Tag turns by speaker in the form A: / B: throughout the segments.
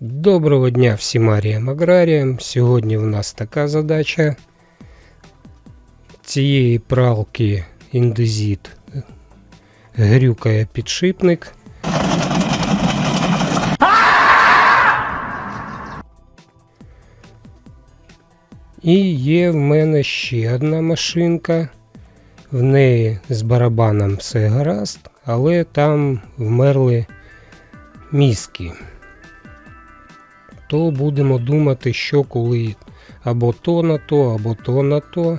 A: Доброго дня всім аріям аграріям. Сьогодні в нас така задача. Цієї пралки індезіт грюкає підшипник. І є в мене ще одна машинка. В неї з барабаном все гаразд, але там вмерли мізки то будемо думати, що коли або то на то, або то на то.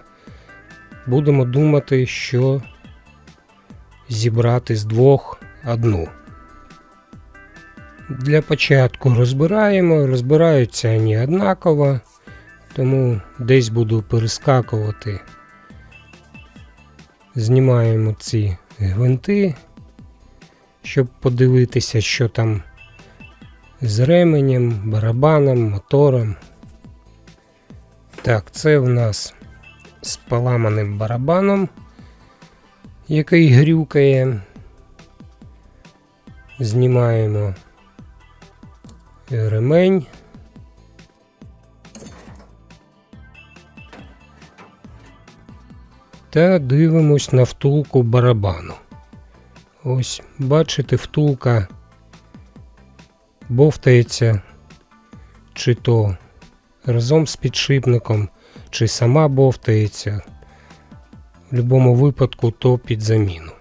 A: Будемо думати, що зібрати з двох одну. Для початку розбираємо, розбираються вони однаково, тому десь буду перескакувати. Знімаємо ці гвинти, щоб подивитися, що там з ременем, барабаном, мотором. Так, це в нас з поламаним барабаном, який грюкає. Знімаємо ремень. Та дивимось на втулку барабану. Ось, бачите, втулка бовтається, чи то разом з підшипником, чи сама бовтається. В будь-якому випадку то під заміну.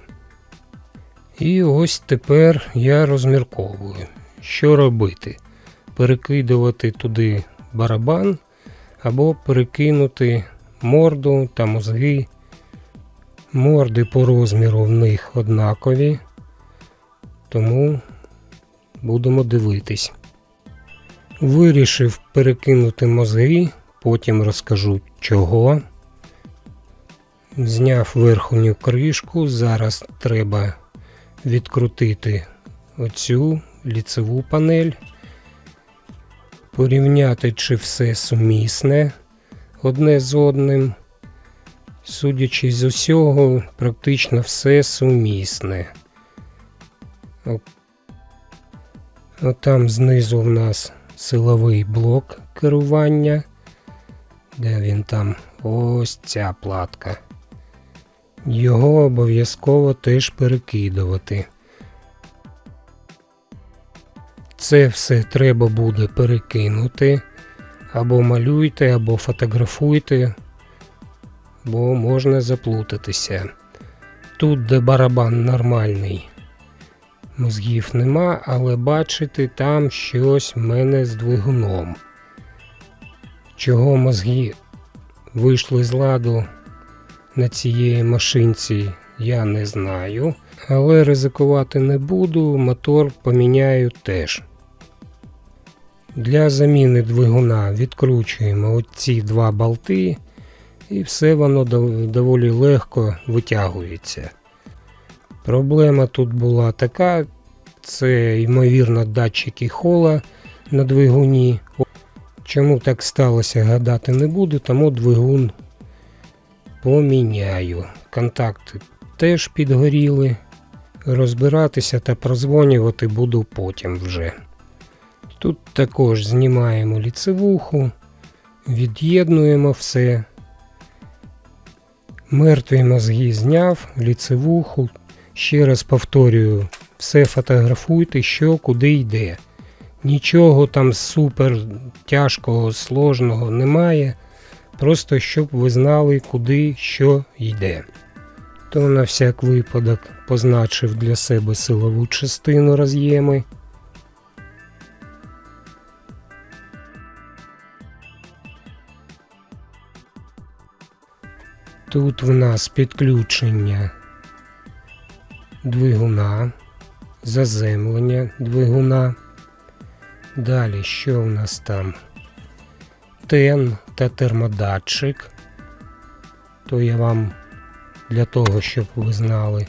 A: І ось тепер я розмірковую, що робити. Перекидувати туди барабан або перекинути морду та мозги. Морди по розміру в них однакові, тому будемо дивитись. Вирішив перекинути мозги, потім розкажу чого. Зняв верхню кришку, зараз треба відкрутити оцю ліцеву панель, порівняти, чи все сумісне одне з одним. Судячи з усього, практично все сумісне. Там знизу в нас силовий блок керування. Де він там? Ось ця платка. Його обов'язково теж перекидувати. Це все треба буде перекинути. Або малюйте, або фотографуйте, бо можна заплутатися. Тут, де барабан нормальний, Мозгів нема, але бачите, там щось в мене з двигуном. Чого мозги вийшли з ладу на цієї машинці, я не знаю. Але ризикувати не буду, мотор поміняю теж. Для заміни двигуна відкручуємо оці два болти, і все воно доволі легко витягується. Проблема тут була така, це, ймовірно, датчики хола на двигуні. Чому так сталося, гадати не буду, тому двигун поміняю. Контакти теж підгоріли. Розбиратися та прозвонювати буду потім вже. Тут також знімаємо ліцевуху, від'єднуємо все. Мертві мозги зняв, ліцевуху. Ще раз повторюю, все фотографуйте, що куди йде. Нічого там супер тяжкого, сложного немає. Просто щоб ви знали, куди що йде. То на всяк випадок позначив для себе силову частину роз'єми. Тут в нас підключення двигуна, заземлення двигуна. Далі що у нас там? Тен та термодатчик. То я вам для того, щоб ви знали.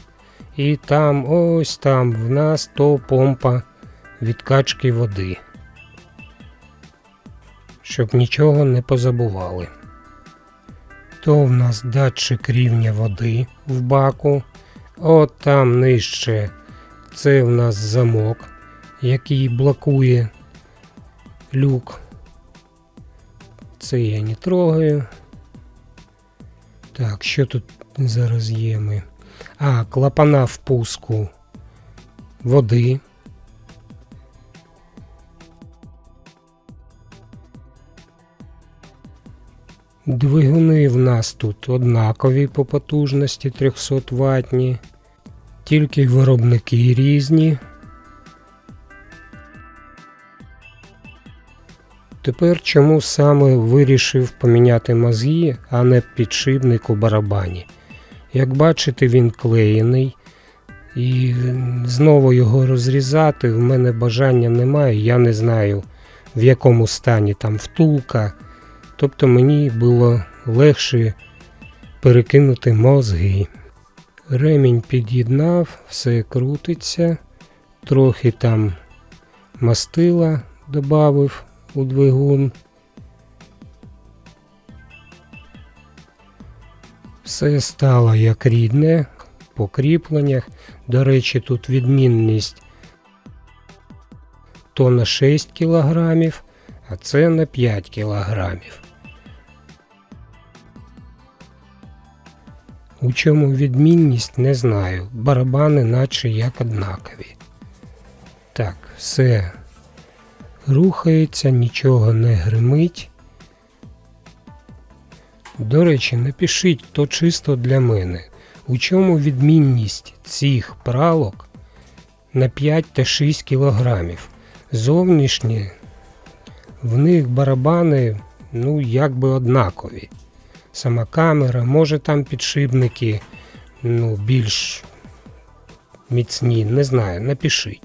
A: І там ось там в нас то помпа відкачки води. Щоб нічого не позабували. То в нас датчик рівня води в баку. От там нижче це в нас замок, який блокує люк. Це я не трогаю. Так, що тут зараз є ми? А, клапана впуску води. Двигуни в нас тут однакові по потужності 300 ватні, тільки виробники різні. Тепер чому саме вирішив поміняти мозги, а не підшипник у барабані? Як бачите, він клеєний, і знову його розрізати в мене бажання немає. Я не знаю, в якому стані там втулка. Тобто мені було легше перекинути мозги. Ремінь під'єднав, все крутиться, трохи там мастила додав у двигун. Все стало як рідне по кріпленнях. До речі, тут відмінність то на 6 кілограмів, а це на 5 кілограмів. У чому відмінність не знаю. Барабани наче як однакові. Так, все рухається, нічого не гримить. До речі, напишіть то чисто для мене. У чому відмінність цих пралок на 5 та 6 кілограмів? Зовнішні в них барабани ну якби однакові. Сама камера, може там підшипники ну, більш міцні, не знаю, напишіть.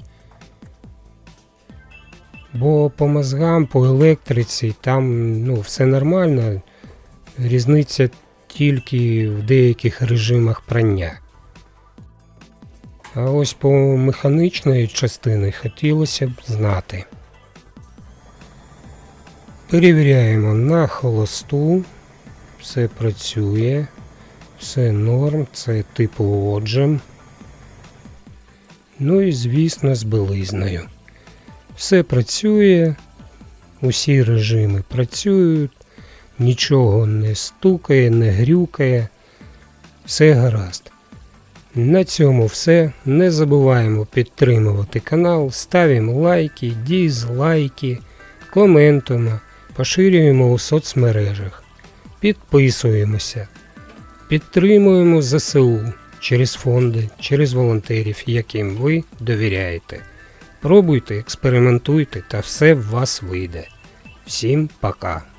A: Бо по мозгам, по електриці там ну, все нормально. Різниця тільки в деяких режимах прання. А ось по механічної частини хотілося б знати. Перевіряємо на холосту. Все працює. Все норм, це типу отжим. Ну і звісно з білизною. Все працює, усі режими працюють, нічого не стукає, не грюкає, все гаразд. На цьому все. Не забуваємо підтримувати канал, ставимо лайки, дізлайки, коментуємо, поширюємо у соцмережах, підписуємося, підтримуємо ЗСУ через фонди, через волонтерів, яким ви довіряєте. Пробуйте, експериментуйте та все в вас вийде. Всім пока!